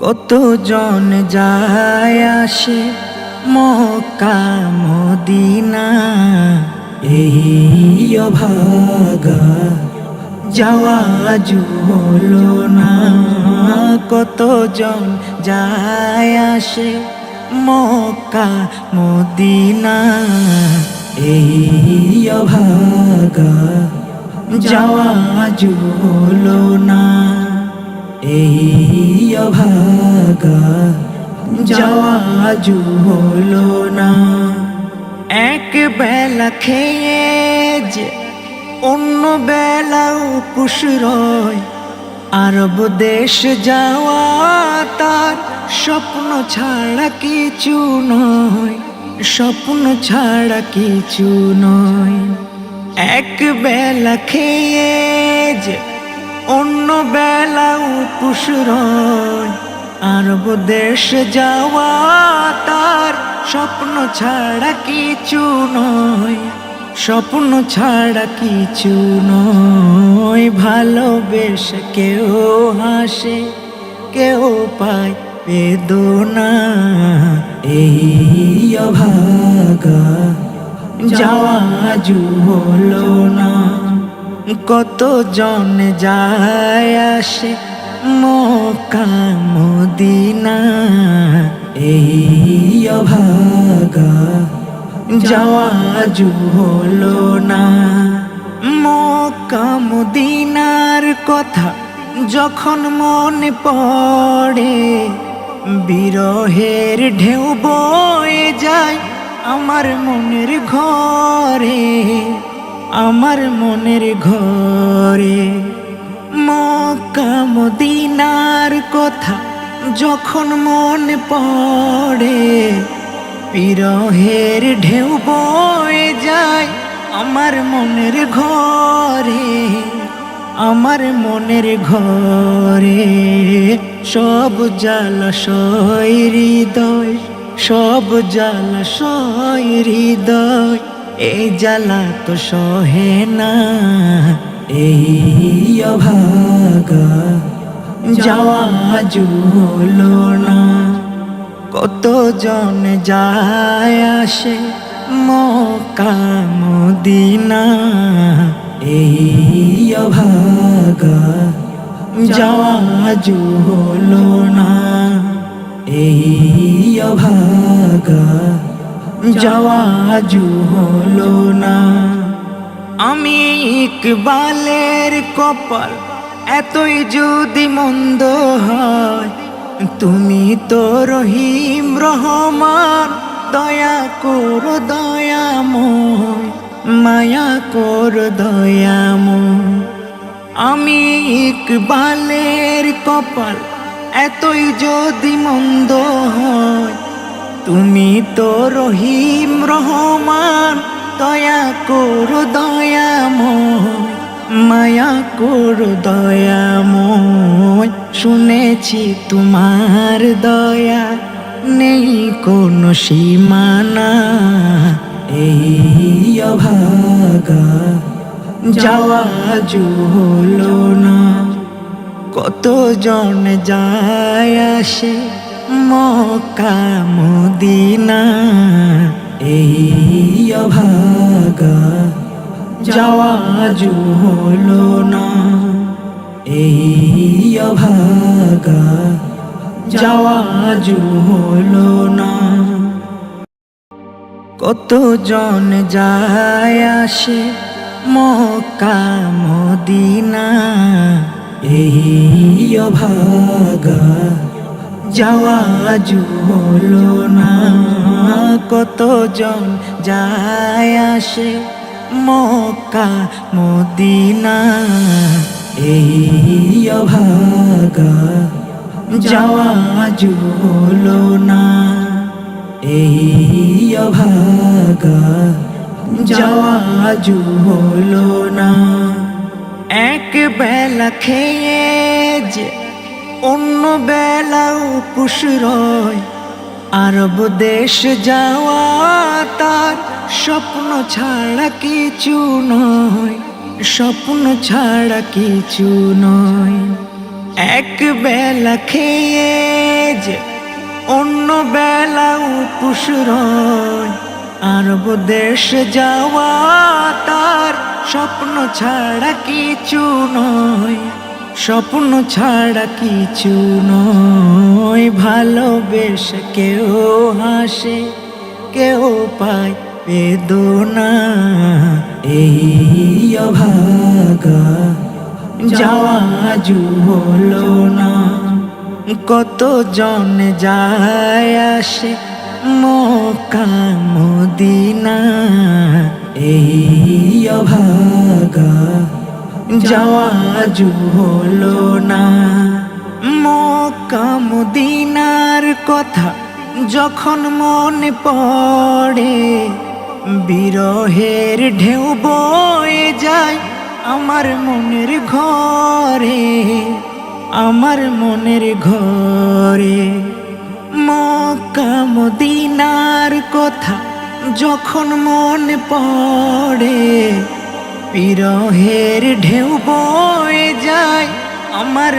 কতজন যায় আসে মক্কা, মদিনা? এই অভাগা যাওয়া হলো না কতজন যায় আসে মক্কা, মদিনা? এই অভাগা যাওয়া হলো না এই অভাগা যাওয়া হলো না। এক বেলা খেয়ে যে অন্য বেলা উপোস রয় আরব দেশ যাওয়া তার স্বপ্ন ছাড়া কিছু নয়। স্বপ্ন ছাড়া কিছু নয়। এক বেলা খেয়ে যে অন্য বেলা উপোস রয়। আরব দেশ যাওয়া তার স্বপ্ন ছাড়া কিছু নয়। স্বপ্ন ছাড়া কিছু নয়। ভালোবেসে কেউ হাসে, কেউ পায় বেদনা। এই অভাগা যাওয়া হলো না। কত জন যায় আসে মক্কা, মদিনা? এই অভাগা যাওয়া হলো না। মক্কা, মদিনার কথা যখন মনে পড়ে, বিরহের ঢেউ বয়ে যায় আমার মনের ঘরে। আমার মনের ঘরে মক্কা মদিনার কথা যখন মন পড়ে বিরহের ঢেউ বয়ে যায় আমার মনের ঘরে, আমার মনের ঘরে। সব জলাশয় হৃদয়, সব জলাশয় হৃদয়। এই জ্বালা তো সহে না, এই অভাগা যাওয়া না। কত জন যায় আসে মক্কা মদিনা, এই অভাগা যাওয়া না, এই অভাগা যাওয়া হলো না। আমি ইকবালের কপাল এতই যদি মন্দ হয়, তুমি তো রহিম রহমান, দয়া কর দয়াময় মায়া কর দয়াময় আমি ইকবালের কপাল এতই যদি মন্দ হয় তুমি তো রহিম রহমান, দয়া কর দয়াময় মায়া কর দয়াময় শুনেছি তোমার দয়া, নেই কোনো সীমানা। এই অভাগা যাওয়া হলো না। কত জন যায় আসে মক্কা, মদিনা, এই অভাগা যাওয়া হলো না। এই অভাগা যাওয়া হলো না। কত জন যায় আসে মক্কা, মদিনা, এই অভাগা যাওয়া হলো না। কত জন যায় আসে মক্কা, মদিনা? এই অভাগা যাওয়া হলো না। এই অভাগা যাওয়া হলো না। এক বেলা খেয়ে যে অন্য বেলা উপোস রয় আরব দেশ যাওয়া তার স্বপ্ন ছাড়া কিছু নয়, স্বপ্ন ছাড়া কিছু নয়। এক বেলা খেয়ে যে অন্য বেলা উপোস রয় আরব দেশ যাওয়া তার স্বপ্ন ছাড়া কিছু নয়। স্বপ্ন ছাড়া কিছু নয়। ভালোবেসে কেউ হাসে, কেউ পায় বেদনা। এই অভাগা যাওয়া আজু হলো না। কত জন যায় আসে মদিনা। এই অভাগা যাওয়া হলো না। মক্কা মদিনার কথা যখন মনে পড়ে, বিরহের ঢেউ বয়ে যায় আমার মনের ঘরে, আমার মনের ঘরে। মক্কা মদিনার কথা যখন মনে পড়ে বিরহের ঢেউ বয়ে যায় আমার